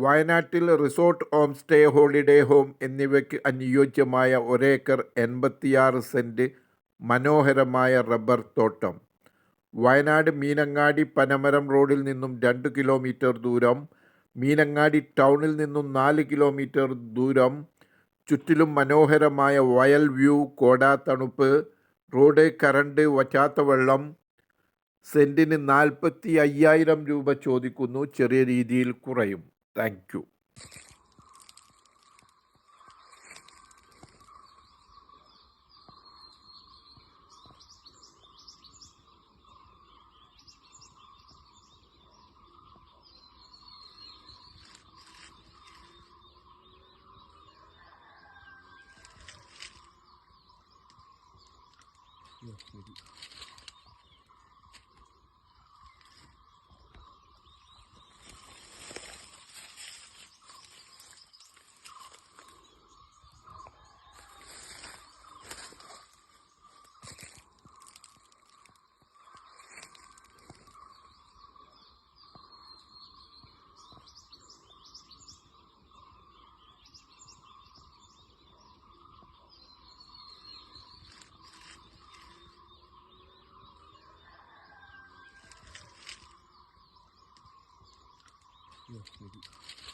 വയനാട്ടിൽ resort home stay holiday home എന്നിവയ്ക്ക് അനുയോജ്യമായ ഒരേക്കർ എൺപത്തിയാറ് സെന്റ് മനോഹരമായ റബ്ബർ തോട്ടം. വയനാട് മീനങ്ങാടി പനമരം റോഡിൽ നിന്നും രണ്ട് കിലോമീറ്റർ ദൂരം മീനങ്ങാടി ടൗണിൽ നിന്നും നാല് കിലോമീറ്റർ ദൂരം ചുറ്റിലും മനോഹരമായ വയൽ വ്യൂ കോടാ തണുപ്പ് റോഡ് കറണ്ട് വറ്റാത്ത വെള്ളം സെന്റിന് നാൽപ്പത്തി അയ്യായിരം രൂപ ചോദിക്കുന്നു ചെറിയ രീതിയിൽ കുറയും. Thank you. Maybe. hier